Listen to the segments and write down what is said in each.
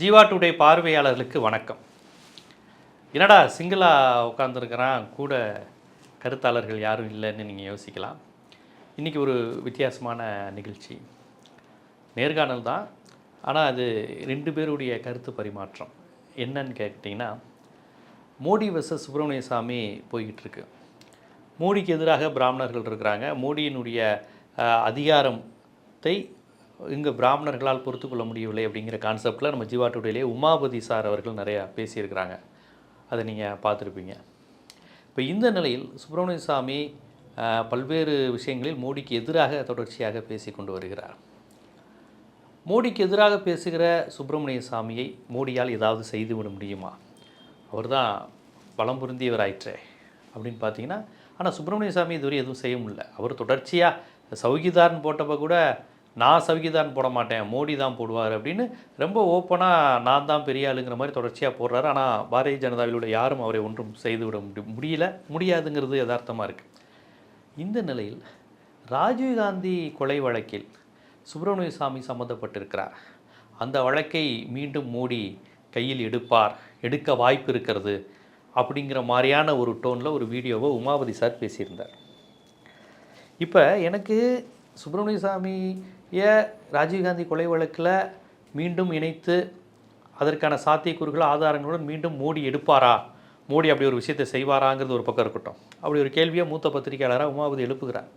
Jeeva today பார்வையாளர்களுக்கு வணக்கம். என்னடா சிங்கிளாக உட்காந்துருக்கிறான் கூட கருத்தாளர்கள் யாரும் இல்லைன்னு நீங்கள் யோசிக்கலாம். இன்றைக்கி ஒரு வித்தியாசமான நிகழ்ச்சி. நேர்காணல் தான். ஆனால் அது ரெண்டு பேருடைய கருத்து பரிமாற்றம். என்னன்னு கேட்டிங்கன்னா மோடி வர்சஸ் சுப்பிரமணிய சாமி போய்கிட்டுருக்கு மோடிக்கு எதிராக பிராமணர்கள் இருக்கிறாங்க. மோடியினுடைய அதிகாரத்தை இங்கே பிராமணர்களால் பொறுத்து கொள்ள முடியவில்லை அப்படிங்கிற கான்செப்டில் நம்ம ஜீவா டுடேலே உமாபதி சார் அவர்கள் நிறையா பேசியிருக்கிறாங்க. அதை நீங்கள் பார்த்துருப்பீங்க. இப்போ இந்த நிலையில் சுப்பிரமணிய சாமி பல்வேறு விஷயங்களில் மோடிக்கு எதிராக தொடர்ச்சியாக பேசி கொண்டு வருகிறார். மோடிக்கு எதிராக பேசுகிற சுப்பிரமணிய சாமியை மோடியால் ஏதாவது செய்துவிட முடியுமா? அவர் தான் பலம் பொருந்தியவராயிற்றே அப்படின்னு பார்த்தீங்கன்னா ஆனால் சுப்பிரமணிய சாமி இதுவரை எதுவும் செய்ய முடியல அவர் தொடர்ச்சியாக சௌகிதாரன் போட்டப்போ கூட நான் சவிகிதான் போட மாட்டேன் மோடி தான் போடுவார் அப்படின்னு ரொம்ப ஓப்பனாக நான் தான் பெரிய ஆளுங்கிற மாதிரி தொடர்ச்சியாக போடுறாரு. ஆனால் பாரதிய ஜனதாவில் உள்ள யாரும் அவரை ஒன்றும் செய்துவிட முடி முடியல. முடியாதுங்கிறது யதார்த்தமாக இருக்குது இந்த நிலையில் ராஜீவ்காந்தி கொலை வழக்கில் சுப்பிரமணிய சாமி சம்மந்தப்பட்டிருக்கிறார். அந்த வழக்கை மீண்டும் மோடி கையில் எடுப்பார் எடுக்க வாய்ப்பு இருக்கிறது அப்படிங்கிற மாதிரியான ஒரு டோனில் ஒரு வீடியோவை உமாபதி சார் பேசியிருந்தார். இப்போ எனக்கு சுப்பிரமணிய சாமியை ராஜீவ்காந்தி கொலை வழக்கில் மீண்டும் இணைத்து அதற்கான சாத்தியக்கூறுகள் ஆதாரங்களுடன் மீண்டும் மோடி எடுப்பாரா? மோடி அப்படி ஒரு விஷயத்தை செய்வாராங்கிறது ஒரு பக்கம் இருக்கட்டும். அப்படி ஒரு கேள்வியை மூத்த பத்திரிகையாளராக உமாபதி எழுப்புகிறார்.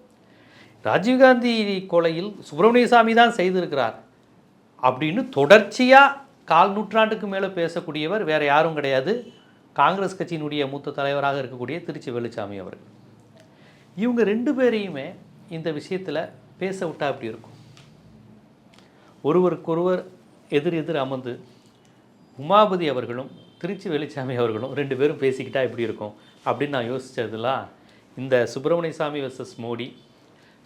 ராஜீவ்காந்தி கொலையில் சுப்பிரமணியசாமி தான் செய்திருக்கிறார் அப்படின்னு தொடர்ச்சியாக கால் நூற்றாண்டுக்கு மேலே பேசக்கூடியவர் வேறு யாரும் கிடையாது. காங்கிரஸ் கட்சியினுடைய மூத்த தலைவராக இருக்கக்கூடிய திருச்சி வெள்ளிச்சாமி அவர்கள். இவங்க ரெண்டு பேரையுமே இந்த விஷயத்தில் பேச விட்டால் அப்படி இருக்கும்? ஒருவருக்கொருவர் எதிர் எதிர் அமர்ந்து உமாபதி அவர்களும் திருச்சி வெளிச்சாமி அவர்களும் ரெண்டு பேரும் பேசிக்கிட்டா எப்படி இருக்கும் அப்படின்னு நான் யோசித்ததுலாம் இந்த சுப்பிரமணிய சாமி வெர்சஸ் மோடி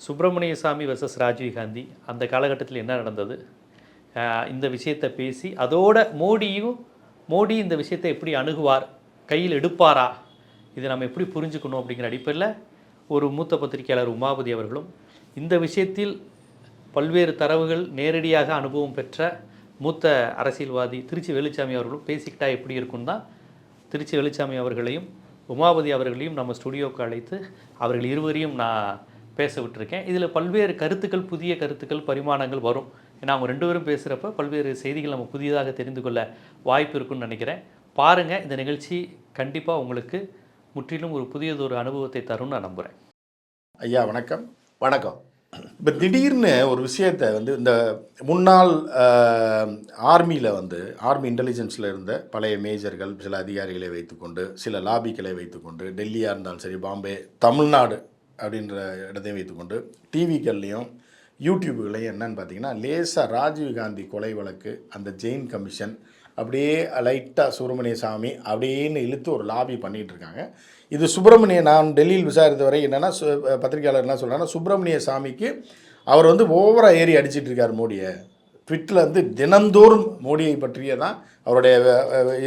சுப்பிரமணிய சாமி வெர்சஸ் ராஜீவ்காந்தி அந்த காலகட்டத்தில் என்ன நடந்தது? இந்த விஷயத்தை பேசி அதோட மோடியும் மோடி இந்த விஷயத்தை எப்படி அணுகுவார் கையில் எடுப்பாரா இதை நம்ம எப்படி புரிஞ்சுக்கணும் அப்படிங்கிற அடிப்படையில் ஒரு மூத்த பத்திரிகையாளர் உமாபதி அவர்களும் இந்த விஷயத்தில் பல்வேறு தரவுகள் நேரடியாக அனுபவம் பெற்ற மூத்த அரசியல்வாதி திருச்சி வேலுச்சாமி அவர்களும் பேசிக்கிட்டா எப்படி இருக்கும் தான் திருச்சி வேலுச்சாமி அவர்களையும் உமாபதி அவர்களையும் நம்ம ஸ்டுடியோவுக்கு அழைத்து அவர்கள் இருவரையும் நான் பேச விட்டுருக்கேன். இதில் பல்வேறு கருத்துக்கள் புதிய கருத்துக்கள் பரிமாணங்கள் வரும். ஏன்னா அவங்க ரெண்டு பேரும் பேசுகிறப்ப பல்வேறு செய்திகள் நம்ம புதியதாக தெரிந்து கொள்ள வாய்ப்பு இருக்குன்னு நினைக்கிறேன். பாருங்கள் இந்த நிகழ்ச்சி கண்டிப்பாக உங்களுக்கு முற்றிலும் ஒரு புதியதொரு அனுபவத்தை தரும்னு நான் நம்புகிறேன் ஐயா வணக்கம். வணக்கம். இப்போ திடீர்னு ஒரு விஷயத்தை வந்து இந்த முன்னாள் ஆர்மியில் வந்து ஆர்மி இன்டெலிஜென்ஸில் இருந்த பழைய மேஜர்கள் சில அதிகாரிகளை வைத்துக்கொண்டு சில லாபிக்களை வைத்துக்கொண்டு டெல்லியாக இருந்தாலும் சரி பாம்பே தமிழ்நாடு அப்படின்ற இடத்தையும் வைத்துக்கொண்டு டிவிகள்லேயும் யூடியூப்களையும் என்னன்னு பார்த்தீங்கன்னா லேசாக ராஜீவ்காந்தி கொலை வழக்கு அந்த ஜெயின் கமிஷன் அப்படியே லைட்டாக சுப்பிரமணிய சாமி அப்படின்னு இழுத்து ஒரு லாபி பண்ணிகிட்டு இருக்காங்க இது சுப்பிரமணிய நான் டெல்லியில் விசாரித்த வரை என்னென்னா சு பத்திரிகையாளர் என்ன சொல்கிறாங்கன்னா சுப்பிரமணிய சாமிக்கு அவர் வந்து ஓவராக ஏறி அடிச்சிட்டு இருக்கார் மோடியை. ட்விட்டில் வந்து தினந்தோறும் மோடியை பற்றியே தான் அவருடைய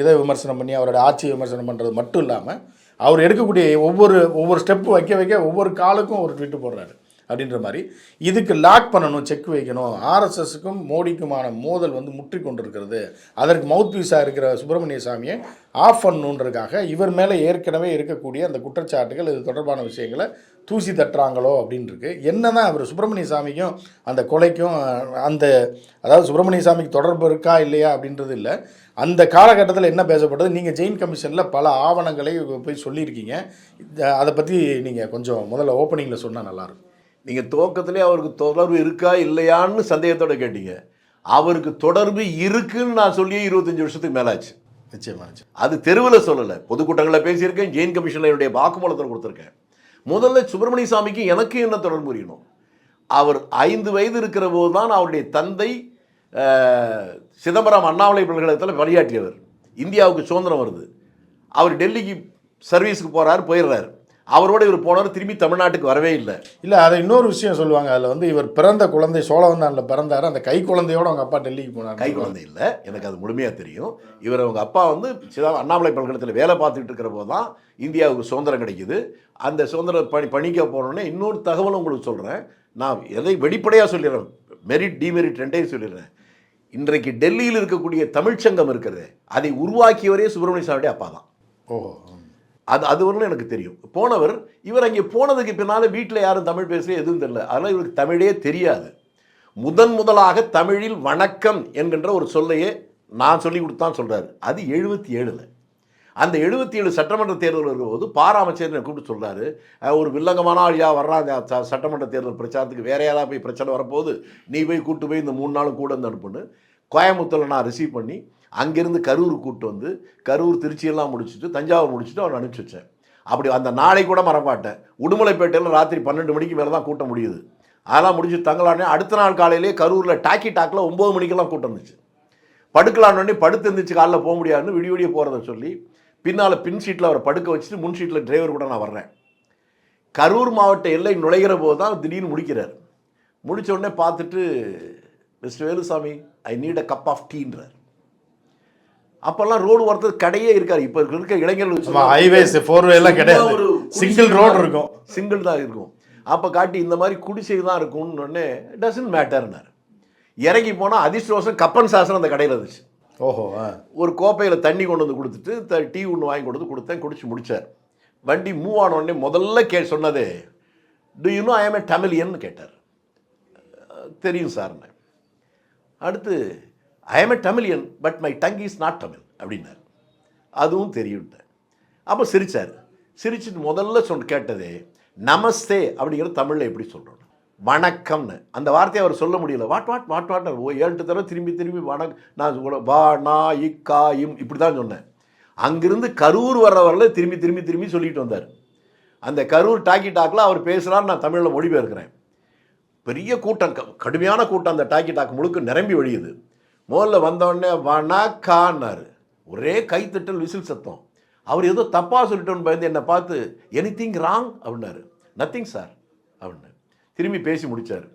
இதை விமர்சனம் பண்ணி அவருடைய ஆட்சியை விமர்சனம் பண்ணுறது மட்டும் இல்லாமல் அவர் எடுக்கக்கூடிய ஒவ்வொரு ஒவ்வொரு ஸ்டெப்பு வைக்க வைக்க ஒவ்வொரு காலுக்கும் ஒரு ட்விட்டு போடுறாரு. அப்படின்ற மாதிரி இதுக்கு லாக் பண்ணணும் செக் வைக்கணும். ஆர்எஸ்எஸுக்கும் மோடிக்குமான மோதல் வந்து முற்றி கொண்டிருக்கிறது. அதற்கு மவுத் பீஸாக இருக்கிற சுப்பிரமணிய சாமியை ஆஃப் பண்ணணுன்றதுக்காக இவர் மேலே ஏற்கனவே இருக்கக்கூடிய அந்த குற்றச்சாட்டுகள் இது தொடர்பான விஷயங்களை தூசி தட்டுறாங்களோ அப்படின்ட்டுருக்கு என்ன தான் அவர் சுப்பிரமணிய சாமிக்கும் அந்த கொலைக்கும் அந்த அதாவது சுப்பிரமணிய சாமிக்கு தொடர்பு இருக்கா இல்லையா அப்படின்றது இல்லை. அந்த காலகட்டத்தில் என்ன பேசப்பட்டது? நீங்கள் ஜெயின் கமிஷனில் பல ஆவணங்களை போய் சொல்லியிருக்கீங்க. அதை பற்றி நீங்கள் கொஞ்சம் முதல்ல ஓப்பனிங்கில் சொன்னால் நல்லாயிருக்கும் நீங்கள் துவக்கத்திலே அவருக்கு தொடர்பு இருக்கா இல்லையான்னு சந்தேகத்தோட கேட்டீங்க. அவருக்கு தொடர்பு இருக்குன்னு நான் சொல்லி இருபத்தஞ்சி வருஷத்துக்கு மேலாச்சு. நிச்சயமா நிச்சயம். அது தெருவில் சொல்லலை. பொதுக்கூட்டங்களில் பேசியிருக்கேன் ஜெயின் கமிஷனில் என்னுடைய வாக்குமூலத்தில் கொடுத்துருக்கேன். முதல்ல சுப்பிரமணிய சாமிக்கு எனக்கு என்ன தொடர்பு புரியணும்? அவர் ஐந்து வயது இருக்கிற போது தான் அவருடைய தந்தை சிதம்பரம் அண்ணாமலை பல்கலைக்கழகத்தில் பணியாற்றியவர். இந்தியாவுக்கு சுதந்திரம் வருது. அவர் டெல்லிக்கு சர்வீஸுக்கு போறாரு போயிடுறாரு. அவரோட இவர் போனவர் திரும்பி தமிழ்நாட்டுக்கு வரவே இல்லை. இல்லை அதை இன்னொரு விஷயம் சொல்லுவாங்க. அதில் வந்து இவர் பிறந்த குழந்தை சோழவந்தானில் பிறந்தாரு. அந்த கை குழந்தையோட அவங்க அப்பா டெல்லிக்கு போனார் கை குழந்தை இல்லை. எனக்கு அது முழுமையாக தெரியும். இவர் அவங்க அப்பா வந்து சிதா அண்ணாமலை பல்கலைக்கழகத்தில் வேலை பார்த்துட்டு இருக்கிற போது தான் இந்தியாவுக்கு சுதந்திரம் கிடைக்குது. அந்த சுதந்திர பணி பணிக்க போனோடனே இன்னொரு தகவலும் உங்களுக்கு சொல்கிறேன் நான் எதை வெளிப்படையாக சொல்லிடுறேன். மெரிட் டிமெரிட் ரெண்டையும் சொல்லிடுறேன். இன்றைக்கு டெல்லியில் இருக்கக்கூடிய தமிழ்ச்சங்கம் இருக்கிறது அதை உருவாக்கியவரே சுப்பிரமணிய சாமியுடைய அப்பா தான். ஓஹோ. அது அது வரலும் எனக்கு தெரியும். போனவர் இவர் அங்கே போனதுக்கு பின்னால் வீட்டில் யாரும் தமிழ் பேச எதுவும் தெரியல. அதனால் இவருக்கு தமிழே தெரியாது. முதன் முதலாக தமிழில் வணக்கம் என்கின்ற ஒரு சொல்லையே நான் சொல்லி கொடுத்தான் சொல்கிறாரு அது எழுபத்தி ஏழில் அந்த எழுபத்தி ஏழு சட்டமன்ற தேர்தல் இருக்கும்போது பாராமச்சேர் கூப்பிட்டு சொல்கிறாரு ஒரு வில்லங்கமான ஆளியா வர்றாங்க ச- சட்டமன்ற தேர்தல் பிரச்சாரத்துக்கு வேற யாராவது போய் பிரச்சனை வரப்போகுது? நீ போய் கூட்டு போய் இந்த மூணு நாளும் கூட வந்து அனுப்புன்னு கோயம்புத்தூரில் நான் ரிசீவ் பண்ணி அங்கேருந்து கரூர் கூப்பிட்டு வந்து கரூர் திருச்சியெல்லாம் முடிச்சுட்டு தஞ்சாவூர் முடிச்சுட்டு அவனை அனுப்பிச்சி வச்சேன். அப்படி அந்த நாளை கூட மறமாட்டேன் உடுமலைப்பேட்டையில் ராத்திரி பன்னெண்டு மணிக்கு மேலே தான் கூட்ட முடியுது. அதெல்லாம் முடிச்சு தங்கலானே அடுத்த நாள் காலையிலே கரூரில் டாக்கி டாக்கில் ஒம்பது மணிக்கெல்லாம் கூட்டம் இருந்துச்சு. படுக்கலான்னு படுத்து இருந்துச்சு காலைல போக முடியாதுன்னு விடிய விடிய போகிறத சொல்லி பின்னால் பின் சீட்டில் அவரை படுக்க வச்சுட்டு முன் சீட்டில் டிரைவர் கூட நான் வர்றேன். கரூர் மாவட்ட எல்லை நுழைகிற போது தான் திடீர்னு முடிக்கிறார். முடித்த உடனே பார்த்துட்டு mister Velusamy I need a cup of டீன்றார் அப்போல்லாம் ரோடு ஓரத்தில் கடையே இருக்காது. இப்போ இருக்க இளைஞர்கள் ஹைவேஸ் ஃபோர் எல்லாம் கிடையாது. ஒரு சிங்கிள் ரோடு இருக்கும். சிங்கிள் தான் இருக்கும். அப்போ காட்டி இந்த மாதிரி குடிசை தான் இருக்கும்னு உடனே டசன்ட் மேட்டர்னார் இறங்கி போனால் அதிர்ஷ்டவசம் கப்பன் சாசனம் அந்த கடையில் இருந்துச்சு. ஓஹோ. ஒரு கோப்பையில் தண்ணி கொண்டு வந்து கொடுத்துட்டு த- டீ ஒன்று வாங்கி கொண்டு வந்து கொடுத்தேன் குடிச்சு முடிச்சார். வண்டி மூவ் ஆன உடனே முதல்ல கே சொன்னது do you know I am a தமிழியன்னு கேட்டார். தெரியும் சார்னு. அடுத்து I am a Tamilian but my tongue is not Tamil அப்படின்னார். அதுவும் தெரியும்ட்டேன் அப்போ சிரிச்சார். சிரிச்சுட்டு முதல்ல சொன்ன கேட்டதே நமஸ்தே அப்படிங்கிற தமிழில் எப்படி சொல்கிறோம் வணக்கம்னு. அந்த வார்த்தையை அவர் சொல்ல முடியல. What what what what oh ஏழு தடவை திரும்பி திரும்பி வணக் நான் கூட வா நா இக்கா இம். இப்படி தான் சொன்னேன். அங்கிருந்து கரூர் வர்ற வரல திரும்பி திரும்பி திரும்பி சொல்லிட்டு வந்தார். அந்த கரூர் டாக்கி டாக்கில் அவர் பேசுகிறார் நான் தமிழில் மொழிபெயர்க்கிறேன். பெரிய கூட்டம் கடுமையான கூட்டம் அந்த டாக்கி டாக் முழுக்க நிரம்பி வழியுது. முதல்ல வந்தோடனே வணக்கான்னாரு. ஒரே கைத்தட்டல் விசில் சத்தம். அவர் ஏதோ தப்பாக சொல்லிட்டோன்னு பயந்து என்னை பார்த்து எனி திங் ராங் அப்படின்னாரு. நத்திங் சார் அப்படின்னு திரும்பி பேசி முடிச்சார்.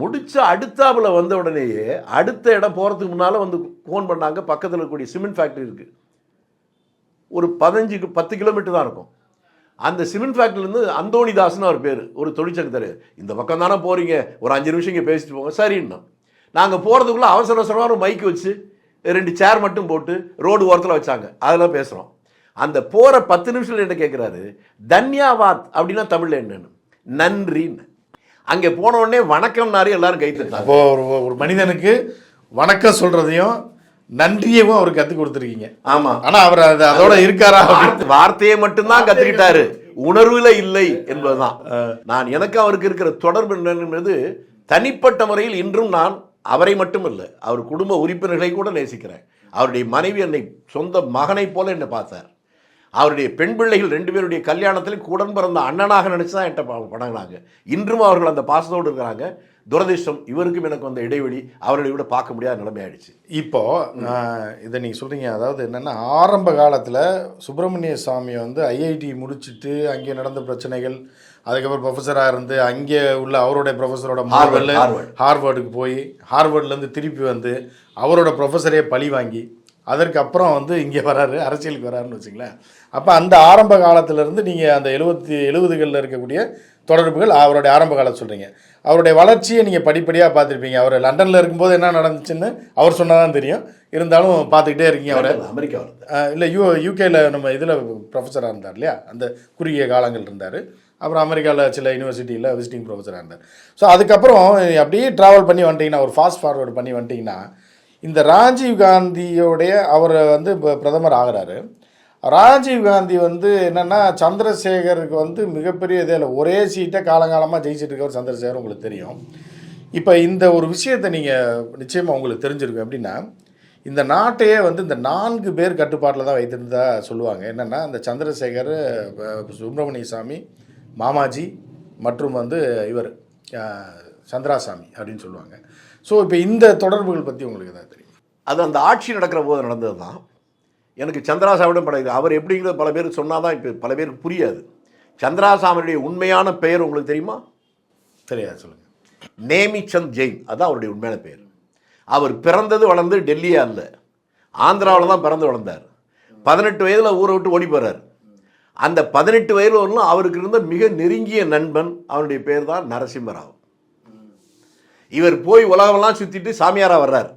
முடிச்ச அடுத்தாப்பில் வந்த உடனேயே அடுத்த இடம் போகிறதுக்கு முன்னால் வந்து ஃபோன் பண்ணாங்க. பக்கத்தில் இருக்கக்கூடிய சிமெண்ட் ஃபேக்ட்ரி இருக்குது ஒரு பதினஞ்சுக்கு பத்து கிலோமீட்டர் தான் இருக்கும். அந்த சிமெண்ட் ஃபேக்ட்ரிலேருந்து அந்தோணிதாஸ்னு அவர் பேர் ஒரு தொழிற்சங்கத்தர் இந்த பக்கம் தானே போகிறீங்க ஒரு அஞ்சு நிமிஷம் இங்கே பேசிட்டு போங்க. சரின்னா நாங்கள் போகிறதுக்குள்ளே அவசர அவசரமாக ஒரு மைக் வச்சு ரெண்டு சேர் மட்டும் போட்டு ரோடு ஓரத்தில் வச்சாங்க. அதெல்லாம் பேசுகிறோம் அந்த போகிற பத்து நிமிஷத்தில் என்ன கேட்குறாரு தன்யாவாத் அப்படின்னா தமிழில் என்னன்னு. நன்றின்னு. அங்கே போன உடனே வணக்கம்னாரு எல்லாரும் கை தட்டாங்க அப்போ ஒரு ஒரு மனிதனுக்கு வணக்கம் சொல்றதையும் நன்றியவும் அவர் கற்றுக் கொடுத்துருக்கீங்க. ஆமாம் ஆனா அவர் அது அதோட இருக்காரா? வார்த்தை- வார்த்தையை மட்டும்தான் கத்துக்கிட்டாரு. உணர்வுல இல்லை என்பதுதான். நான் எனக்கு அவருக்கு இருக்கிற தொடர்பு என்பது தனிப்பட்ட முறையில் இன்றும் நான் அவரை மட்டும் இல்லை அவர் குடும்ப உறுப்பினர்களை கூட நேசிக்கிறேன். அவருடைய மனைவி என்னை சொந்த மகனைப் போல என்னை பார்த்தார். அவருடைய பெண் பிள்ளைகள் ரெண்டு பேருடைய கல்யாணத்தில் கூடன் பிறந்த அண்ணனாக நினச்சி தான் என்கிட்ட ப- இன்றும் அவர்கள் அந்த பாசத்தோடு இருக்கிறாங்க. துரதிர்ஷ்டம் இவருக்கும் எனக்கு வந்த இடைவெளி அவர்களை விட பார்க்க முடியாத நிலைமை ஆயிடுச்சு. இப்போ இதை நீங்கள் சொல்கிறீங்க அதாவது என்னென்னா ஆரம்ப காலத்தில் சுப்பிரமணிய சுவாமி வந்து ஐஐடி முடிச்சுட்டு அங்கே நடந்த பிரச்சனைகள் அதுக்கப்புறம் ப்ரொஃபஸராக இருந்து அங்கே உள்ள அவருடைய ப்ரொஃபஸரோட மார்வெல் ஹார்வர்ட். ஹார்வர்டுக்கு போய் ஹார்வர்ட்லேருந்து திருப்பி வந்து அவரோட ப்ரொஃபஸரே பழி வாங்கி அதற்கப்புறம் வந்து இங்கே வராரு அரசியலுக்கு வராருன்னு வச்சுங்களேன். அப்போ அந்த ஆரம்ப காலத்திலேருந்து நீங்கள் அந்த எழுபத்தி எழுபதுகளில் இருக்கக்கூடிய தொடர்புகள் அவருடைய ஆரம்ப காலம் சொல்கிறீங்க அவருடைய வளர்ச்சியை நீங்கள் படிப்படியாக பார்த்துருப்பீங்க. அவர் லண்டனில் இருக்கும்போது என்ன நடந்துச்சுன்னு அவர் சொன்னால் தான் தெரியும். இருந்தாலும் பார்த்துக்கிட்டே இருக்கீங்க அவரை. அமெரிக்கா வருது இல்லை யூ யூகேல நம்ம இதில் ப்ரொஃபஸராக இருந்தார் இல்லையா? அந்த குறுகிய காலங்கள் இருந்தார். அப்புறம் அமெரிக்காவில் சில யூனிவர்சிட்டியில் விசிட்டிங் ப்ரொஃபஸராக இருந்தார். ஸோ அதுக்கப்புறம் அப்படியே ட்ராவல் பண்ணி வந்துட்டிங்கன்னா ஒரு ஃபாஸ்ட் ஃபார்வர்டு பண்ணி வந்துட்டிங்கன்னா இந்த ராஜீவ் காந்தியோடைய அவர் வந்து இப்போ பிரதமர் ஆகிறாரு. ராஜீவ் காந்தி வந்து என்னென்னா சந்திரசேகருக்கு வந்து மிகப்பெரிய இதே இல்லை ஒரே சீட்டை காலங்காலமாக ஜெயிச்சிட்டு இருக்கவர் சந்திரசேகர் உங்களுக்கு தெரியும். இப்போ இந்த ஒரு விஷயத்தை நீங்கள் நிச்சயமாக உங்களுக்கு தெரிஞ்சிருக்கும். எப்படின்னா இந்த நாட்டையே வந்து இந்த நான்கு பேர் கட்டுப்பாட்டில் தான் வைத்திருந்தா சொல்லுவாங்க. என்னென்னா இந்த சந்திரசேகர் சுப்பிரமணிய சாமி மாமாஜி மற்றும் வந்து இவர் சந்திராசாமி அப்படின்னு சொல்லுவாங்க. ஸோ இப்போ இந்த தொடர்புகள் பற்றி உங்களுக்கு எதாவது தெரியும்? அது அந்த ஆட்சி நடக்கிற போது நடந்தது தான் எனக்கு சந்திராசாமியிடம் படம் அவர் எப்படிங்கிறது பல பேருக்கு சொன்னால் தான் இப்போ பல பேருக்கு புரியாது. சந்திராசாமியுடைய உண்மையான பெயர் உங்களுக்கு தெரியுமா? தெரியாது சொல்லுங்கள் நேமிச்சந்த் ஜெயின். அதான் அவருடைய உண்மையான பெயர். அவர் பிறந்தது வளர்ந்து டெல்லியே அல்ல. ஆந்திராவில் தான் பிறந்து வளர்ந்தார். பதினெட்டு வயதில் ஊரை விட்டு ஓடி போகிறார் அந்த பதினெட்டு வயதில் வரலும் அவருக்கு இருந்த மிக நெருங்கிய நண்பன் அவருடைய பேர் தான் நரசிம்மராவ். இவர் போய் உலகமெல்லாம் சுற்றிட்டு சாமியாராக வர்றார்.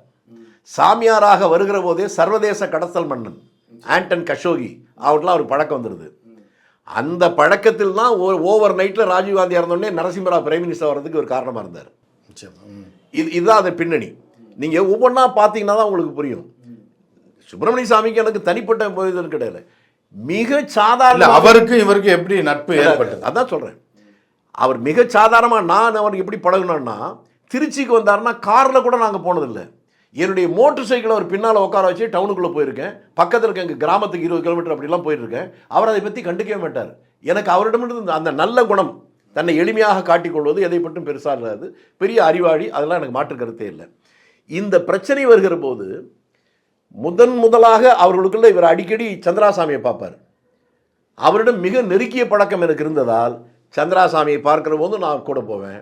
சாமியாராக வருகிற போதே சர்வதேச கடத்தல் மன்னன் ஆண்டன் கஷோகி அவர்லாம் ஒரு பழக்கம் வந்துடுது அந்த பழக்கத்தில் தான் ஓவர் நைட்டில் ராஜீவ்காந்தி இறந்தோடனே நரசிம்மராவ் பிரைம் மினிஸ்டர் வர்றதுக்கு ஒரு காரணமாக இருந்தார். இது இதுதான் அந்த பின்னணி. நீங்கள் ஒவ்வொன்றா பார்த்தீங்கன்னா தான் உங்களுக்கு புரியும். சுப்பிரமணிய சாமிக்கு எனக்கு தனிப்பட்ட இது கிடையாது. மிக சாதாரண அவருக்கும் இவருக்கும் எப்படி நட்பு ஏற்பட்டது? அதான் சொல்கிறேன் அவர் மிக சாதாரணமாக நான் அவருக்கு எப்படி பழகுனேன்னா திருச்சிக்கு வந்தாருன்னா காரில் கூட நாங்கள் போனதில்லை. என்னுடைய மோட்டர் சைக்கிளை அவர் பின்னால் உட்கார வச்சு டவுனுக்குள்ளே போயிருக்கேன். பக்கத்தில் இருக்க எங்கள் கிராமத்துக்கு இருபது கிலோமீட்டர் அப்படிலாம் போயிருக்கேன். அவர் அதை பற்றி கண்டுக்கவே மாட்டார். எனக்கு அவரிடமிருந்து அந்த நல்ல குணம் தன்னை எளிமையாக காட்டிக்கொள்வது எதை பற்றும் பெருசாக இல்லாது பெரிய அறிவாளி அதெல்லாம் எனக்கு மாற்று கருத்தே இல்லை. இந்த பிரச்சனை வருகிற போது முதன் முதலாக அவர்களுக்குள்ள இவர் அடிக்கடி சந்திராசாமியை பார்ப்பார். அவரிடம் மிக நெருக்கிய பழக்கம் எனக்கு இருந்ததால் சந்திராசாமியை பார்க்குற போது நான் கூட போவேன்.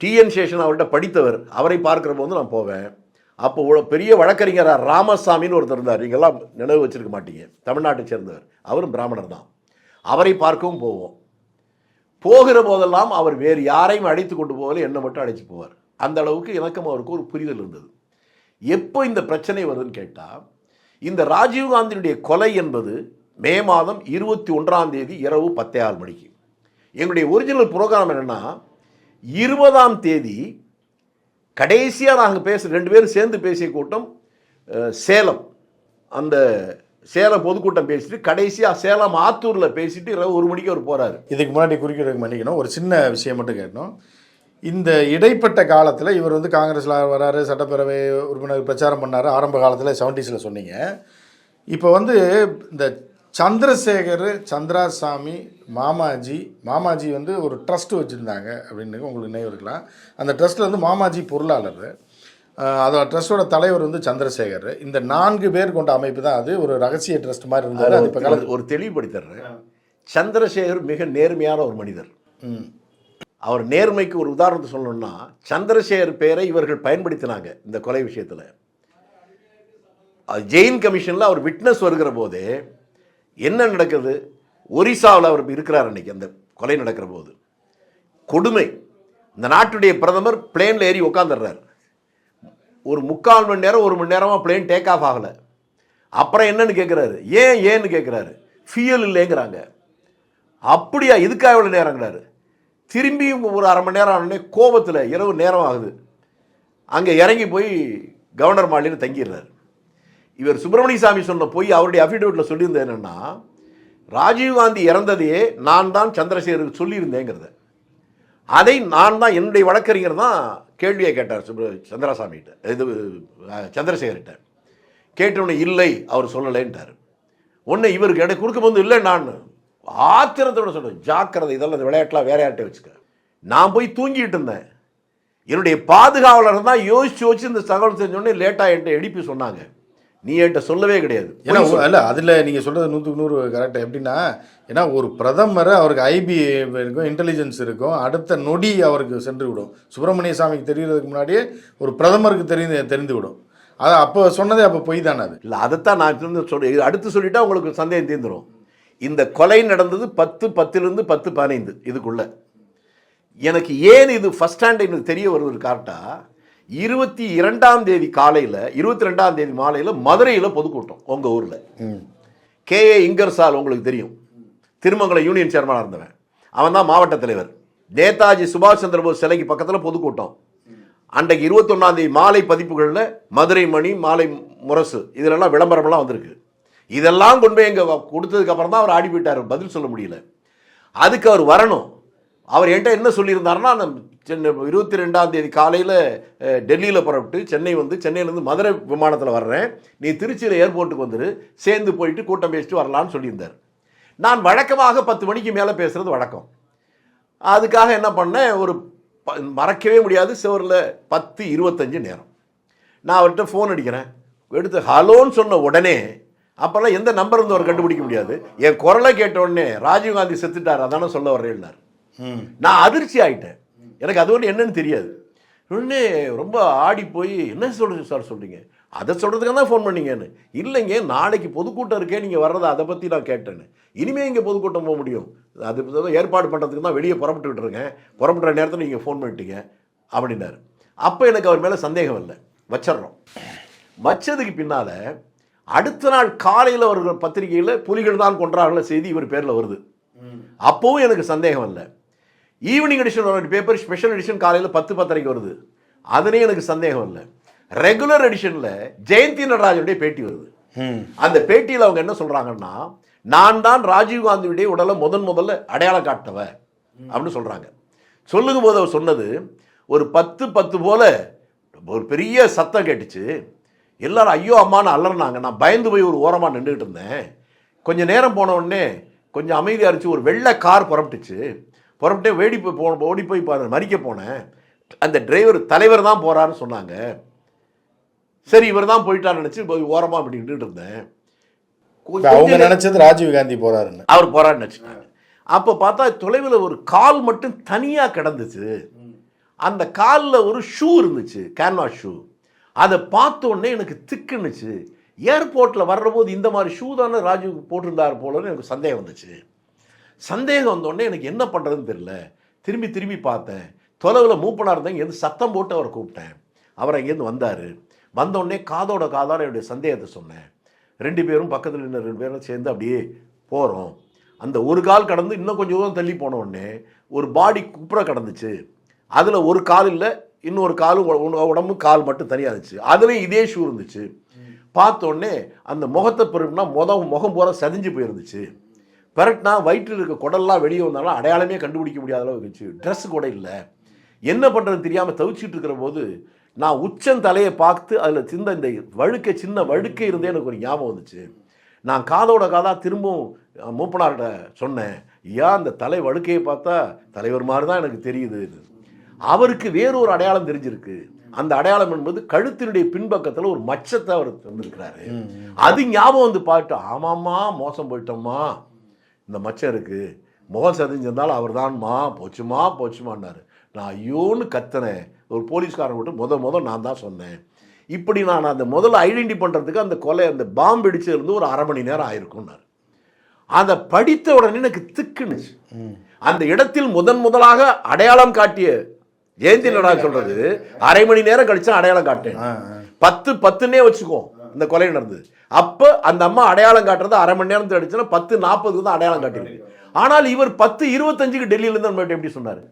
டிஎன் சேஷன் அவர்கிட்ட படித்தவர் அவரை பார்க்கிற போது நான் போவேன். அப்போ பெரிய வழக்கறிஞராக ராமசாமின்னு ஒருத்தர் இருந்தார். நீங்கள்லாம் நினைவு வச்சிருக்க மாட்டீங்க. தமிழ்நாட்டை சேர்ந்தவர். அவரும் பிராமணர் தான். அவரை பார்க்கவும் போவோம். போகிற போதெல்லாம் அவர் வேறு யாரையும் அழைத்து கொண்டு போகல என்னை மட்டும் அழைச்சி போவார். அந்த அளவுக்கு எனக்கும் அவருக்கு ஒரு புரிதல் இருந்தது. எப்போ இந்த பிரச்சனை வருதுன்னு கேட்டால் இந்த ராஜீவ்காந்தியினுடைய கொலை என்பது மே மாதம் இருபத்தி ஒன்றாம் தேதி இரவு பத்தே ஆறு மணிக்கு. எங்களுடைய ஒரிஜினல் ப்ரோக்ராம் என்னென்னா இருபதாம் தேதி கடைசியாக நாங்கள் பேச ரெண்டு பேரும் சேர்ந்து பேசிய கூட்டம் சேலம். அந்த சேலம் பொதுக்கூட்டம் பேசிட்டு கடைசியாக சேலம் ஆத்தூரில் பேசிட்டு இரவு ஒரு மணிக்கு அவர் போகிறாரு இதுக்கு முன்னாடி குறிக்கிறதுக்கு மன்னிக்கணும். ஒரு சின்ன விஷயம் மட்டும் கேட்டோம் இந்த இடைப்பட்ட காலத்தில் இவர் வந்து காங்கிரஸில் வராரு சட்டப்பேரவை உறுப்பினர் பிரச்சாரம் பண்ணார் ஆரம்ப காலத்தில் செவன்ட்டீஸில் சொன்னீங்க. இப்போ வந்து இந்த சந்திரசேகர் சந்திராசாமி மாமாஜி மாமாஜி வந்து ஒரு ட்ரஸ்ட் வச்சுருந்தாங்க அப்படின்னு உங்களுக்கு நினைவு இருக்கலாம் அந்த ட்ரஸ்ட்டில் வந்து மாமாஜி பொருளாளர். அதோட ட்ரஸ்டோட தலைவர் வந்து சந்திரசேகர். இந்த நான்கு பேர் கொண்ட அமைப்பு தான் அது. ஒரு ரகசிய ட்ரஸ்ட் மாதிரி இருந்தது. அது இப்போ ஒரு தெளிவுபடுத்திடுறேன். சந்திரசேகர் மிக நேர்மையான ஒரு மனிதர். ம். அவர் நேர்மைக்கு ஒரு உதாரணத்தை சொல்லணும்னா சந்திரசேகர் பேரை இவர்கள் பயன்படுத்தினாங்க இந்த கொலை விஷயத்தில். ஜெயின் கமிஷனில் அவர் விட்னஸ் வருகிற போதே என்ன நடக்குது? ஒரிசாவில் அவர் இருக்கிறார் அன்னைக்கு அந்த கொலை நடக்கிற போது. கொடுமை. இந்த நாட்டுடைய பிரதமர் பிளேனில் ஏறி உட்காந்துடுறார் ஒரு முக்கால் மணி நேரம் ஒரு மணி நேரமாக பிளேன் டேக் ஆஃப் ஆகலை. அப்புறம் என்னன்னு கேட்குறாரு ஏன் ஏன்னு கேட்குறாரு ஃபியூல் இல்லைங்கிறாங்க. அப்படியா இதுக்காக எவ்வளோ நேரங்கிறாரு திரும்பி ஒரு அரை மணி நேரம் ஆனோடனே கோபத்தில் இரவு நேரம் ஆகுது. அங்கே இறங்கி போய் கவர்னர் மாளிகையில் தங்கிடுறாரு. இவர் சுப்பிரமணிய சாமி சொன்ன போய் அவருடைய அஃபிடேவிட்டில் சொல்லியிருந்தது என்னென்னா ராஜீவ்காந்தி இறந்ததையே நான் தான் சந்திரசேகருக்கு சொல்லியிருந்தேங்கிறத. அதை நான் தான் என்னுடைய வழக்கறிஞர் தான் கேள்வியை கேட்டார் சுப்ர சந்திரசாமிகிட்ட இது சந்திரசேகர்கிட்ட. கேட்டவுடனே இல்லை அவர் சொல்லலைன்ட்டார். ஒன்று இவருக்கு எனக்கு கொடுக்க போது இல்லை நான். ஆத்திரத்தோட சொல்றேன். ஜாக்கிரதை இதெல்லாம் இந்த விளையாட்டுலாம் வேற யார்கிட்ட வச்சுக்க. நான் போய் தூங்கிட்டு இருந்தேன். என்னுடைய பாதுகாவலர் தான் யோசிச்சு யோசிச்சு இந்த தகவல் தெரிஞ்சோடனே லேட்டாக என்கிட்ட எழுப்பி சொன்னாங்க. நீ என்கிட்ட சொல்லவே கிடையாது. ஏன்னா இல்ல அதுல நீங்க சொல்றது நூற்றுக்கு நூறு கரெக்ட் எப்படின்னா ஏன்னா ஒரு பிரதமர் அவருக்கு ஐபி இருக்கும் இன்டெலிஜென்ஸ் இருக்கும் அடுத்த நொடி அவருக்கு சென்று விடும். சுப்பிரமணிய சாமிக்கு தெரியறதுக்கு முன்னாடியே ஒரு பிரதமருக்கு தெரிந்து தெரிந்து விடும். அது அப்போ சொன்னதே அப்போ பொய் தானே அது? இல்லை அதைத்தான் நான் சொல்லி அடுத்து சொல்லிட்டா உங்களுக்கு சந்தேகம் தீர்ந்துடும் இந்த கொலை நடந்தது பத்து பத்திலிருந்து பத்து பதினைந்து இதுக்குள்ள. எனக்கு ஏன் இது ஹேண்ட் எனக்கு தெரிய வருவது காட்டா இருபத்தி இரண்டாம் தேதி காலையில் இருபத்தி ரெண்டாம் தேதி மாலையில் மதுரையில் பொதுக்கூட்டம் உங்கள் ஊரில். கே. ஏ. இங்கர்சால் உங்களுக்கு தெரியும். திருமங்கலம் யூனியன் சேர்மனாக இருந்தவன். அவன் தான் மாவட்ட தலைவர். நேதாஜி சுபாஷ் சந்திர போஸ் சிலைக்கு பக்கத்தில் பொதுக்கூட்டம். அன்றைக்கு இருபத்தொன்னாம் தேதி மாலை பதிப்புகளில் மதுரை மணி மாலை முரசு இதிலெல்லாம் விளம்பரமெல்லாம் வந்திருக்கு. இதெல்லாம் கொண்டு போய் எங்கே கொடுத்ததுக்கு அப்புறம் தான் அவர் ஆடி போயிட்டார். பதில் சொல்ல முடியல. அதுக்கு அவர் வரணும். அவர் என்கிட்ட என்ன சொல்லியிருந்தாருன்னா நான் சென்னை இருபத்தி ரெண்டாம் தேதி காலையில் டெல்லியில் புறப்பட்டு சென்னை வந்து சென்னையிலேருந்து மதுரை விமானத்தில் வர்றேன். நீ திருச்சியில் ஏர்போர்ட்டுக்கு வந்துரு. சேர்ந்து போயிட்டு கூட்டம் பேசிட்டு வரலான்னு சொல்லியிருந்தார். நான் வழக்கமாக பத்து மணிக்கு மேலே பேசுகிறது வழக்கம். அதுக்காக என்ன பண்ணேன் ஒரு ப- மறக்கவே முடியாது. சிவரில் பத்து இருபத்தஞ்சு நேரம். நான் அவர்கிட்ட ஃபோன் அடிக்கிறேன். எடுத்து ஹலோன்னு சொன்ன உடனே அப்போல்லாம் எந்த நம்பர் இருந்து அவர் கண்டுபிடிக்க முடியாது. என் குரலை கேட்ட உடனே ராஜீவ்காந்தி செத்துட்டார் அதானே சொல்ல வர்றேன்னார். ம். நான் அதிர்ச்சி ஆயிட்டேன். எனக்கு அது ஒன்று என்னன்னு தெரியாது. உடனே ரொம்ப ஆடி போய் என்ன சொல்றது சார் சொல்றீங்க. அதை சொல்கிறதுக்காக தான் ஃபோன் பண்ணீங்கன்னு. இல்லைங்க நாளைக்கு பொதுக்கூட்டம் இருக்கே நீங்கள் வர்றதை அதை பற்றி நான் கேட்டேன்னு. இனிமேல் இங்கே பொதுக்கூட்டம் போக முடியும்? அது ஏற்பாடு பண்ணுறதுக்கு தான் வெளியே புறப்பட்டுக்கிட்டு இருக்கேன். புறப்படுற நேரத்தில் நீங்கள் ஃபோன் பண்ணிட்டீங்க. அப்படின்னாரு. அப்போ எனக்கு அவர் மேலே சந்தேகம் இல்லை. வச்சிடுறோம். வச்சதுக்கு பின்னால அடுத்த நாள் காலையில் வருகிற பத்திரிகையில் புலிகள் தான் கொன்றார்கள் செய்தி இவர் பேரில் வருது. அப்போவும் எனக்கு சந்தேகம் இல்லை. ஈவினிங் எடிஷன் வர பேப்பர் ஸ்பெஷல் எடிஷன் காலையில் பத்து பத்தரைக்கு வருது. அதுலேயும் எனக்கு சந்தேகம் இல்லை. ரெகுலர் எடிஷனில் ஜெயந்தி நடராஜனுடைய பேட்டி வருது. அந்த பேட்டியில் அவங்க என்ன சொல்றாங்கன்னா நான் தான் ராஜீவ் காந்தியுடைய உடலை முதன் முதல்ல அடையாளம் காட்டவ அப்படின்னு சொல்றாங்க. சொல்லுங்க போது அவர் சொன்னது ஒரு பத்து பத்து போல ஒரு பெரிய சத்தம் கேட்டுச்சு. எல்லாரும் ஐயோ அம்மான்னு அலறினாங்க. நான் பயந்து போய் ஒரு ஓரமாக நின்றுட்டு இருந்தேன். கொஞ்ச நேரம் போன உடனே கொஞ்சம் அமைதியாக இருந்துச்சு. ஒரு வெள்ளை கார் புறப்பட்டுச்சு. புறப்பட்டே வேடி போய் போ ஓடி போய் பாரு மறிக்க போனேன். அந்த டிரைவர் தலைவர் தான் போறாருன்னு சொன்னாங்க. சரி இவர் தான் போயிட்டான்னு நினச்சி போய் ஓரமாக அப்படி நின்றுட்டு இருந்தேன். அவங்க நினைச்சது ராஜீவ் காந்தி போறாருன்னு. அவர் போறான்னு நினச்சிட்டாங்க. அப்போ பார்த்தா தொலைவில் ஒரு கால் மட்டும் தனியாக கிடந்துச்சு. அந்த காலில் ஒரு ஷூ இருந்துச்சு. Canvas shoe. அதை பார்த்த உடனே எனக்கு திக்குனுச்சு. ஏர்போர்ட்டில் வர்றபோது இந்த மாதிரி ஷூ தானே ராஜீவ் போட்டிருந்தார் போலன்னு எனக்கு சந்தேகம் வந்துச்சு. சந்தேகம் வந்தோடனே எனக்கு என்ன பண்ணுறதுன்னு தெரில திரும்பி திரும்பி பார்த்தேன். தொலைவில் மூப்பனாக இருந்தேன் எந்த சத்தம் போட்டு அவரை கூப்பிட்டேன். அவர் அங்கேருந்து வந்தார். வந்தோடனே காதோட காதாட என்னுடைய சந்தேகத்தை சொன்னேன். ரெண்டு பேரும் பக்கத்தில் நின்று ரெண்டு பேரும் சேர்ந்து அப்படியே போகிறோம் அந்த ஒரு கால் கடந்து இன்னும் கொஞ்சம் தூரம் தள்ளி போன உடனே ஒரு பாடி குப்புற கடந்துச்சு. அதில் ஒரு காலில் இன்னொரு கால் உடம்பு கால் மட்டும் தனியாக இருந்துச்சு. அதுலேயும் இதே ஷூ இருந்துச்சு. பார்த்தோன்னே அந்த முகத்தை பெரும்னா முத முகம் பூரா செதிஞ்சு போயிருந்துச்சு. பெரட்னா வயிற்றில் இருக்க குடல்லாம் வெளியே வந்தாலும் அடையாளமே கண்டுபிடிக்க முடியாத அளவுக்கு இருந்துச்சு. ட்ரெஸ் கூட இல்லை. என்ன பண்ணுறதுன்னு தெரியாமல் தவிச்சிட்டு இருக்கிற போது நான் உச்சன் தலையை பார்த்து அதில் சின்ன இந்த வழுக்கை சின்ன வழுக்கை இருந்தே எனக்கு ஒரு ஞாபகம் வந்துச்சு. நான் காதோட காதாக திரும்பவும் மூப்பனார்கிட்ட சொன்னேன் ஏன் அந்த தலை வழுக்கையை பார்த்தா தலைவர் மாதிரி தான் எனக்கு தெரியுது அவருக்கு வேறொரு அடையாளம் தெரிஞ்சிருக்கு. அந்த அடையாளம் என்பது கழுத்தினுடைய பின்பக்கத்தில் ஒரு மச்சத்தை அவர் தந்திருக்கிறாரு. அது ஞாபகம் வந்து பார்த்து ஆமாம்மா மோசம் போயிட்டோம்மா. இந்த மச்சம் இருக்கு. முகம் செதிஞ்சிருந்தாலும் அவர் தான்மா போச்சுமா போச்சுமான்னாரு. நான் ஐயோன்னு கத்துனேன் ஒரு போலீஸ்காரன் விட்டு முத முத நான் தான் சொன்னேன். இப்படி நான் அந்த முதல்ல ஐடென்டி பண்ணுறதுக்கு அந்த கொலை அந்த பாம்பு இடிச்சிருந்து ஒரு அரை மணி நேரம் ஆயிருக்கும்னாரு. அதை படித்த உடனே எனக்கு திக்குனுச்சு. அந்த இடத்தில் முதன் முதலாக அடையாளம் காட்டிய ஜெயந்தி நடராஜ் சொல்றது. அரை மணி நேரம் கழிச்சு அடையாளம் காட்டேன். பத்து பத்துன்னே வச்சுக்கோ இந்த கொலை நடந்தது. அப்போ அந்த அம்மா அடையாளம் காட்டுறது அரை மணி நேரத்தில் அடிச்சுன்னா பத்து நாற்பதுக்கு தான் அடையாளம் காட்டியிருக்கு. ஆனால் இவர் பத்து இருபத்தஞ்சுக்கு டெல்லியிலேருந்து நம்மகிட்ட எப்படி சொன்னார்.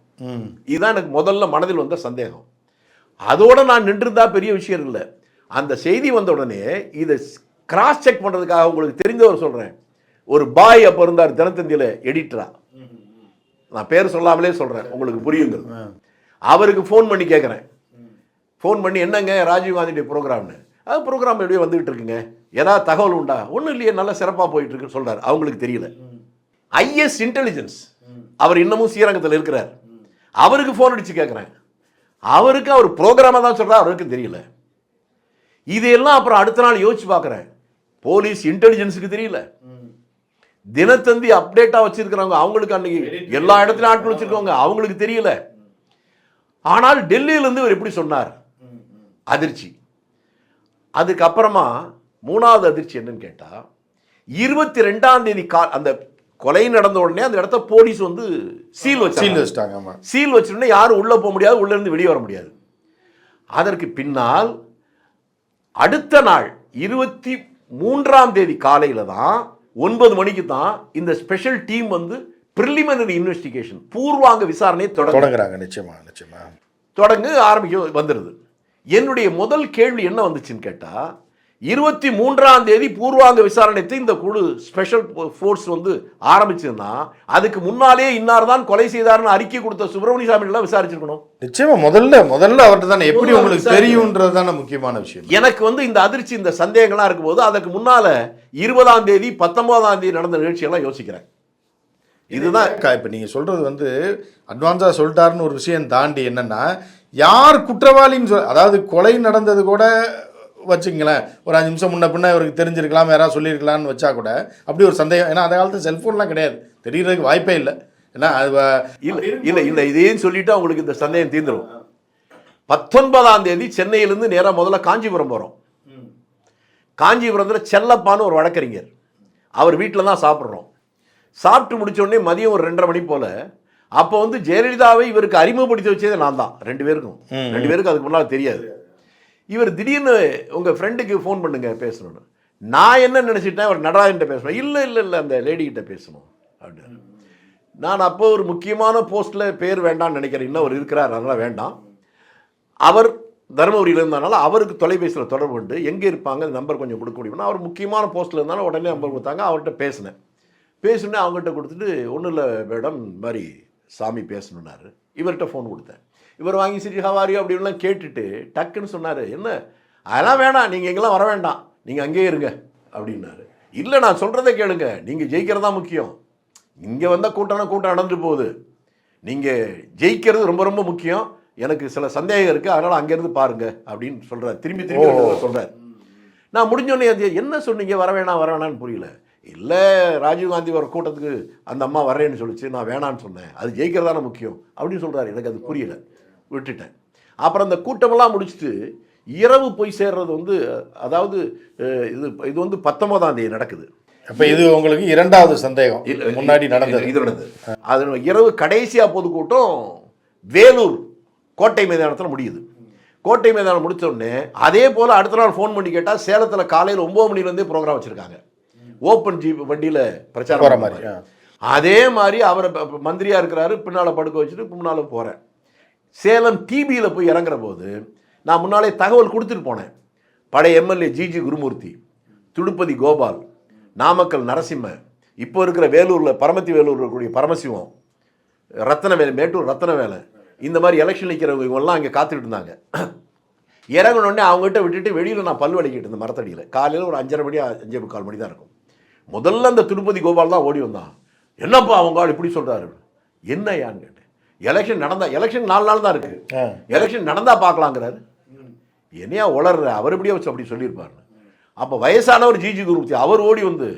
இதுதான் எனக்கு முதல்ல மனதில் வந்த சந்தேகம். அதோட நான் நின்றிருந்தா பெரிய விஷயம் இல்லை அந்த செய்தி வந்த உடனே இதை கிராஸ் செக் பண்ணுறதுக்காக உங்களுக்கு தெரிஞ்சவர் சொல்கிறேன் ஒரு பாய் அப்போ இருந்தார் தினத்தந்தியில் எடிட்டரா நான் பேர் சொல்லாமலே சொல்கிறேன் உங்களுக்கு புரியுங்கிறது. அவருக்கு ஃபோன் பண்ணி கேட்குறேன் ஃபோன் பண்ணி என்னங்க ராஜீவ் ப்ரோக்ராம்னு அது ப்ரோக்ராம் எப்படியோ வந்துகிட்டு இருக்குங்க. ஏதாவது தகவல் உண்டா? ஒன்றும் இல்லையே நல்லா சிறப்பாக போயிட்டுருக்குன்னு சொல்கிறார் அவங்களுக்கு தெரியல. ஐஎஸ் இன்டெலிஜென்ஸ் அவர் இன்னமும் ஸ்ரீரங்கத்தில் இருக்கிறார். அவருக்கு ஃபோன் அடித்து கேட்குறேன் அவருக்கு அவர் ப்ரோக்ராமாக தான் சொல்கிறார் அவருக்கு தெரியல. இதையெல்லாம் அப்புறம் அடுத்த நாள் யோசிச்சு பார்க்குறேன் போலீஸ் இன்டெலிஜென்ஸுக்கு தெரியல. தினத்தந்தி அப்டேட்டாக வச்சுருக்கிறவங்க அவங்களுக்கு அன்னைக்கு எல்லா இடத்துலையும் ஆட்கள் வச்சுருக்கவங்க அவங்களுக்கு தெரியல. ஆனால் டெல்லியிலேருந்து இவர் எப்படி சொன்னார்? அதிர்ச்சி. அதுக்கப்புறமா மூணாவது அதிர்ச்சி என்னன்னு கேட்டால் இருபத்தி ரெண்டாம் தேதி கா அந்த கொலை நடந்த உடனே அந்த இடத்த போலீஸ் வந்து சீல் வச்சு சீல் வச்சிட்டாங்க சீல் வச்சிருந்தா யாரும் உள்ளே போக முடியாது உள்ளே இருந்து வெளியே வர முடியாது. அதற்கு பின்னால் அடுத்த நாள் இருபத்தி மூன்றாம் தேதி காலையில் தான் ஒன்பது மணிக்கு தான் இந்த ஸ்பெஷல் டீம் வந்து ப்ரிலிமினரி இன்வெஸ்டிகேஷன் பூர்வாங்க விசாரணை தொடங்க. தொடங்குறாங்க நிச்சயமா நிச்சயமா. தொடங்கு ஆரம்பிக்க வந்துடுது என்னுடைய முதல் கேள்வி என்ன வந்துச்சுன்னு கேட்டால் இருபத்தி மூன்றாம் தேதி பூர்வாங்க விசாரணைத்து இந்த குழு ஸ்பெஷல் ஃபோர்ஸ் வந்து ஆரம்பிச்சதுன்னா அதுக்கு முன்னாலே இன்னார் தான் கொலை செய்தார்னு அறிக்கை கொடுத்த சுப்பிரமணிய சாமி எல்லாம் விசாரிச்சிருக்கணும். நிச்சயமா முதல்ல முதல்ல அவர்கிட்ட தானே எப்படி உங்களுக்கு தெரியும்ன்றது தானே முக்கியமான விஷயம். எனக்கு வந்து இந்த அதிர்ச்சி இந்த சந்தேகங்கள்லாம் இருக்கும்போது அதுக்கு முன்னால இருபதாம் தேதி பத்தொன்பதாம் தேதி நடந்த நிகழ்ச்சியெல்லாம் யோசிக்கிறேன். இதுதான் இப்ப நீங்க சொல்றது வந்து அட்வான்ஸா சொல்லிட்டாருன்னு ஒரு விஷயம் தாண்டி என்னன்னா யார் குற்றவாளின்னு சொல் அதாவது கொலை நடந்தது கூட வச்சுங்களேன் ஒரு அஞ்சு நிமிஷம் முன்ன பின்ன இவருக்கு தெரிஞ்சிருக்கலாம் யாராவது சொல்லியிருக்கலாம்னு வச்சா கூட அப்படி ஒரு சந்தேகம். ஏன்னா அந்த காலத்துல செல்ஃபோன்லாம் கிடையாது. தெரியறதுக்கு வாய்ப்பே இல்லை. ஏன்னா அது இல்ல இல்ல இல்ல இதையும் சொல்லிட்டு உங்களுக்கு இந்த சந்தேகம் தீர்ந்துரும். பத்தொன்பதாம் தேதி சென்னையிலிருந்து நேரா முதல்ல காஞ்சிபுரம் போறோம். காஞ்சிபுரத்தில் செல்லப்பான்னு ஒரு வழக்கறிஞர். அவர் வீட்டில் தான் சாப்பிட்றோம். சாப்பிட்டு முடிச்ச உடனே மதியம் ஒரு ரெண்டரை மணி போல அப்போ வந்து ஜெயலலிதாவை இவருக்கு அறிமுகப்படுத்தி வச்சதே நான் தான். ரெண்டு பேருக்கும். ரெண்டு பேருக்கும் அதுக்கு முன்னால் தெரியாது. இவர் திடீர்னு உங்கள் ஃப்ரெண்டுக்கு ஃபோன் பண்ணுங்க பேசணும்னு. நான் என்ன நினச்சிட்டேன் அவர் நடராஜன்ட்ட பேசணும். இல்லை இல்லை இல்லை அந்த லேடிகிட்ட பேசணும். அப்படின்னு நான் அப்போ ஒரு முக்கியமான போஸ்ட்டில் பேர் வேண்டாம்னு நினைக்கிறேன். இன்னும் அவர் இருக்கிறார் அதனால் வேண்டாம். அவர் தருமபுரியில் இருந்தனால அவருக்கு தொலைபேசியில் தொடர்பு கொண்டு எங்கே இருப்பாங்க அந்த நம்பர் கொஞ்சம் கொடுக்க முடியும்னா அவர் முக்கியமான போஸ்ட்டில் இருந்தாலும் உடனே நம்பர் கொடுத்தாங்க அவர்கிட்ட பேசினேன். பேசினே அவங்ககிட்ட கொடுத்துட்டு ஒன்றும் இல்லை மேடம் இந்த மாதிரி சாமி பேசணுன்னாரு இவர்கிட்ட ஃபோன் கொடுத்தேன். இவர் வாங்கி சரி ஹவாரியோ அப்படின்லாம் கேட்டுட்டு டக்குன்னு சொன்னார் என்ன? அதெல்லாம் வேணாம் நீங்கள் எங்கெல்லாம் வர வேண்டாம். நீங்கள் அங்கேயே இருங்க. அப்படின்னாரு. இல்லை நான் சொல்கிறத கேளுங்க. நீங்கள் ஜெயிக்கிறதா முக்கியம். இங்கே வந்தால் கூட்டம்னா கூட்டம் நடந்துட்டு போகுது. நீங்கள் ஜெயிக்கிறது ரொம்ப ரொம்ப முக்கியம். எனக்கு சில சந்தேகம் இருக்குது அதனால் அங்கேருந்து பாருங்க. அப்படின்னு சொல்கிறார் திரும்பி திரும்பி சொல்கிறார் நான் முடிஞ்சோடனே என்ன சொன்னீங்க? வர வேணாம் வர வேணாம்னு புரியல. இல்லை ராஜீவ்காந்தி வர கூட்டத்துக்கு அந்த அம்மா வரேன்னு சொல்லிச்சு நான் வேணான்னு சொன்னேன். அது ஜெயிக்கிறதான முக்கியம். அப்படின்னு சொல்கிறாரு எனக்கு அது புரியல. விட்டுட்டேன். அப்புறம் அந்த கூட்டமெல்லாம் முடிச்சுட்டு இரவு போய் சேர்றது வந்து அதாவது இது இது வந்து பத்தொன்பதாம் தேதி நடக்குது. அப்ப இது உங்களுக்கு இரண்டாவது சந்தேகம். முன்னாடி நடந்தது. இது நடந்தது. அது இரவு கடைசியா பொதுக்கூட்டம் வேலூர் கோட்டை மைதானத்தில் முடியுது. கோட்டை மைதானம் முடிச்ச உடனே அதே போல அடுத்த நாள் ஃபோன் பண்ணி கேட்டா சேலத்துல காலையில் ஒன்பது மணிலேருந்தே ப்ரோக்ராம் வச்சிருக்காங்க. ஓப்பன் ஜீப் வண்டியில பிரச்சாரம் பண்றாரு. மாதிரி. அதே மாதிரி அவரை ப- ப- மந்திரியா இருக்கிறாரு பின்னால படுக்க வச்சுட்டு முன்னால போறேன். சேலம் டிபியில் போய் இறங்குற போது நான் முன்னாலே தகவல் கொடுத்துட்டு போனேன். பழைய எம்எல்ஏ ஜிஜி குருமூர்த்தி துடுப்பதி கோபால் நாமக்கல் நரசிம்ம இப்போ இருக்கிற வேலூரில் பரமத்தி வேலூர் இருக்கக்கூடிய பரமசிவம் ரத்தனவேலை மேட்டூர் ரத்தனவேலை இந்த மாதிரி எலெக்ஷன் நிற்கிறவங்க இவங்கெல்லாம் அங்கே காத்துக்கிட்டு இருந்தாங்க. இறங்கின உடனே அவங்ககிட்ட விட்டுட்டு வெளியில் நான் பல் வலிக்கிட்டு இருந்தேன் மரத்தடியில். காலையில் ஒரு அஞ்சரை மணி அஞ்சே முக்கால் மணி தான் இருக்கும். முதல்ல அந்த திருப்பதி கோபால் தான் ஓடி வந்தான். என்னப்பா அவங்க ஆள் இப்படி சொல்கிறாரு என்ன ஏன்னு கேட்டேன். எலெக்ஷன் நடந்தா எலெக்ஷன் நாலு நாள் தான் இருக்கு. ஆ. எலெக்ஷன் நடந்தா பார்க்கலாங்கிறாரு. என்னையா உளர்ற? அவர் எப்படியோ வச்சு அப்படி சொல்லியிருப்பாரு அப்போ வயசானவர் ஜிஜி குருமூர்த்தி அவர் ஓடி வந்து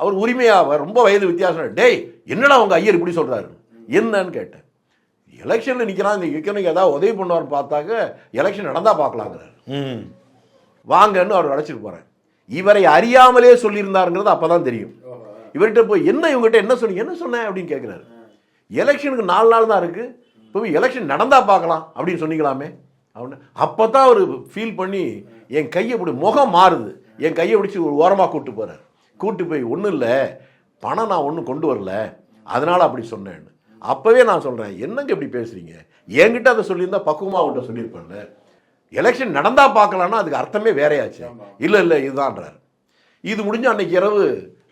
அவர் உரிமையா அவர் ரொம்ப வயது வித்தியாசம். டேய் என்னடா உங்க ஐயர் இப்படி சொல்றாரு? என்னன்னு கேட்டேன். எலெக்ஷனில் நிற்கிறான் இந்த ஏதாவது உதவி பண்ணுவார்னு பார்த்தாக்க எலெக்ஷன் நடந்தா பார்க்கலாங்கிறாரு. ம். வாங்கன்னு அவர் அழைச்சிட்டு போறேன் இவரை அறியாமலே சொல்லியிருந்தாருங்கிறது அப்பதான் தெரியும். இவர்கிட்ட போய் என்ன இவங்ககிட்ட என்ன சொன்னீங்க என்ன சொன்னேன்? அப்படின்னு கேட்குறாரு எலெக்ஷனுக்கு நாலு நாள் தான் இருக்கு. இப்போ எலெக்ஷன் நடந்தா பார்க்கலாம் அப்படின்னு சொன்னீங்களாமே. அப்படின்னு அப்போ தான் அவர் ஃபீல் பண்ணி என் கையை இப்படி முகம் மாறுது. என் கையை பிடிச்சி ஒரு ஓரமாக கூட்டு போறார். கூட்டு போய் ஒன்றும் இல்லை. பணம் நான் ஒன்றும் கொண்டு வரல. அதனால அப்படி சொன்னேன்னு. அப்போவே நான் சொல்கிறேன் என்னங்க இப்படி பேசுறீங்க? என்கிட்ட அதை சொல்லியிருந்தா பக்குவமாக அவன்கிட்ட சொல்லியிருப்பேன்ல. எலெக்ஷன் நடந்தா பார்க்கலாம்னா அதுக்கு அர்த்தமே வேறையாச்சு. இல்லை இல்லை இதுதான்றார். இது முடிஞ்ச அன்னைக்கு இரவு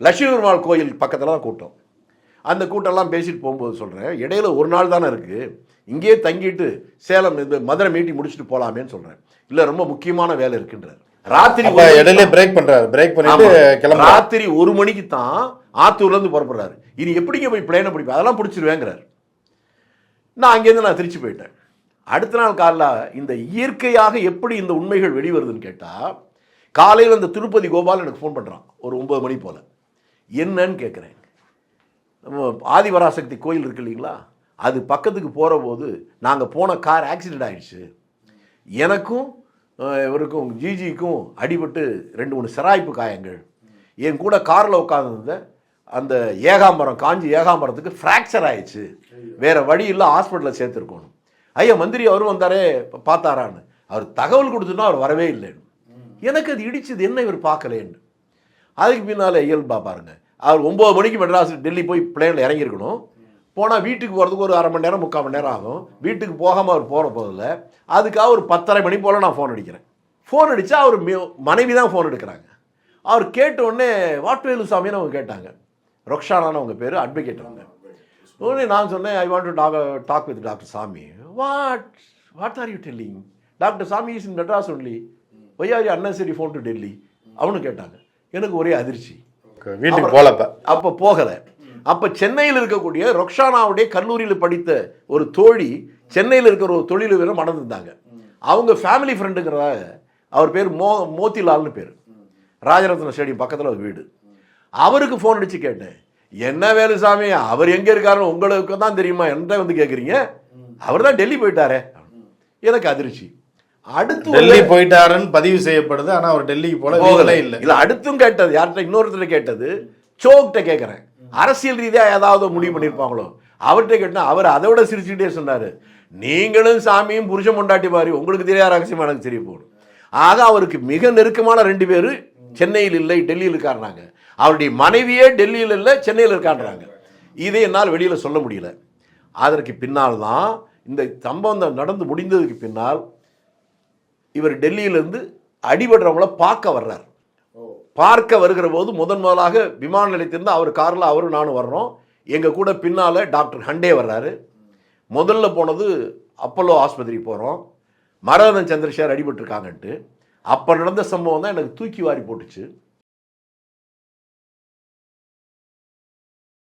லட்சுமி பெருமாள் கோயில் பக்கத்தில் தான் கூட்டம். அந்த கூட்டம்லாம் பேசிட்டு போகும்போது சொல்கிறேன் இடையில ஒரு நாள் தானே இருக்குது இங்கேயே தங்கிட்டு சேலம் இந்த மதுரை மீட்டிங் முடிச்சுட்டு போகலாமேன்னு சொல்கிறேன் இல்லை ரொம்ப முக்கியமான வேலை இருக்குன்றார். ராத்திரி இடையில பிரேக் பண்றாரு. பிரேக் பண்ணிட்டு ராத்திரி ஒரு மணிக்கு தான் ஆத்தூர்ல இருந்து புறப்படுறாரு. இனி எப்படிங்க போய் பிளேனை பிடிப்பேன் அதெல்லாம் பிடிச்சிருவேங்கிறார். நான் அங்கேருந்து நான் திருச்சி போயிட்டேன். அடுத்த நாள் காலைல இந்த இயற்கையாக எப்படி இந்த உண்மைகள் வெளிவருதுன்னு கேட்டால் காலையில் இந்த திருப்பதி கோபால் எனக்கு ஃபோன் பண்ணுறான் ஒரு ஒம்பது மணி போல். என்னன்னு கேட்குறேன் நம்ம ஆதிவராசக்தி கோயில் இருக்கு இல்லைங்களா? அது பக்கத்துக்கு போகிற போது நாங்கள் போன கார் ஆக்சிடெண்ட் ஆகிடுச்சு எனக்கும் இவருக்கும் ஜிஜிக்கும் அடிபட்டு ரெண்டு மூணு சிராய்ப்பு காயங்கள். என் கூட காரில் உட்காந்துருந்த அந்த ஏகாம்பரம் காஞ்சி ஏகாம்பரத்துக்கு ஃப்ராக்சர் ஆயிடுச்சு. வேறு வழி இல்லை ஹாஸ்பிட்டலில் சேர்த்துருக்கணும். ஐயா மந்திரி அவரும் வந்தாரே பார்த்தாரான்னு. அவர் தகவல் கொடுத்துனா அவர் வரவே இல்லைன்னு. எனக்கு அது இடிச்சது என்ன இவர் பார்க்கலேன்னு. அதுக்கு பின்னால் இயல்பா பாருங்க. அவர் ஒம்பது மணிக்கு மெட்ராஸ் டெல்லி போய் பிளேனில் இறங்கியிருக்கணும். போனால் வீட்டுக்கு போகிறதுக்கு ஒரு அரை மணி நேரம் முக்கால் மணி நேரம் ஆகும். வீட்டுக்கு போகாமல் அவர் போகிற போதில் அதுக்காக ஒரு பத்தரை மணி போல் நான் ஃபோன் அடிக்கிறேன். ஃபோன் அடித்தா அவர் மி- மனைவி தான் ஃபோன் எடுக்கிறாங்க. அவர் கேட்ட உடனே வாட்வேலு சாமின்னு அவங்க கேட்டாங்க. ரொக்ஷானான்னு அவங்க பேர் அட்வொகேட் அவங்க. உடனே நான் சொன்னேன் I want to talk talk with doctor Samy. What what are you telling doctor Samy is in Madras only why are you unnecessary phone to Delhi அவனு கேட்டாங்க. எனக்கு ஒரே அதிர்ச்சி. வீட்டுக்கு போலப்ப அப்போ போகலை. அப்போ சென்னையில் இருக்கக்கூடிய ரொக்ஷானாவுடைய கல்லூரியில் படித்த ஒரு தோழி சென்னையில் இருக்கிற ஒரு தொழிலதிபரை மணந்திருந்தாங்க. அவங்க ஃபேமிலி ஃப்ரெண்டுங்கிறதாக அவர் பேர் மோ மோத்திலால்னு பேர். ராஜரத்ன ஸ்டேடியம் பக்கத்தில் ஒரு வீடு. அவருக்கு ஃபோன் அடித்து கேட்டேன். என்ன வேலுசாமி அவர் எங்கே இருக்காருன்னு உங்களுக்கு தான் தெரியுமா? என்கிட்ட வந்து கேட்குறீங்க அவர் தான் டெல்லி போயிட்டாரே. எனக்கு அதிர்ச்சி. அடுத்து டெல்லி போயிட்டாருன்னு பதிவு செய்யப்படுது ஆனா அவர் டெல்லிக்கு போல போகல. இல்ல. இல்ல அடுத்தும் கேட்டது யார்கிட்ட இன்னொருத்தர் கேட்டது சோக்கிட்ட கேட்குறேன் அரசியல் ரீதியா ஏதாவது முடிவு பண்ணியிருப்பாங்களோ அவர்கிட்ட கேட்டா அவர் அதை விட சிரிச்சுக்கிட்டே சொன்னாரு. நீங்களும் சாமியும் புருஷன் பொண்டாட்டி மாதிரி உங்களுக்கு தெரியாத ரகசியம் எனக்கு தெரிய போகணும் ஆக அவருக்கு மிக நெருக்கமான ரெண்டு பேர் சென்னையில் இல்லை டெல்லியில் இருக்காருனாங்க. அவருடைய மனைவியே டெல்லியில் இல்லை சென்னையில் இருக்கான்றாங்க. இதை என்னால் வெளியில் சொல்ல முடியல. அதற்கு பின்னால் தான் இந்த சம்பவம் நடந்து முடிந்ததுக்கு பின்னால் இவர் டெல்லியிலேருந்து அடிபடுறவங்கள பார்க்க வர்றார். பார்க்க வருகிற போது முதன் முதலாக விமான நிலையத்திலிருந்து அவர் காரில் அவரும் நானும் வர்றோம். எங்கள் கூட பின்னால் டாக்டர் ஹண்டே வர்றாரு. முதல்ல போனது அப்பல்லோ ஆஸ்பத்திரி போகிறோம் மரதன் சந்திரசேகர் அடிபட்டிருக்காங்கன்ட்டு. அப்போ நடந்த சம்பவம் தான் எனக்கு தூக்கி வாரி போட்டுச்சு.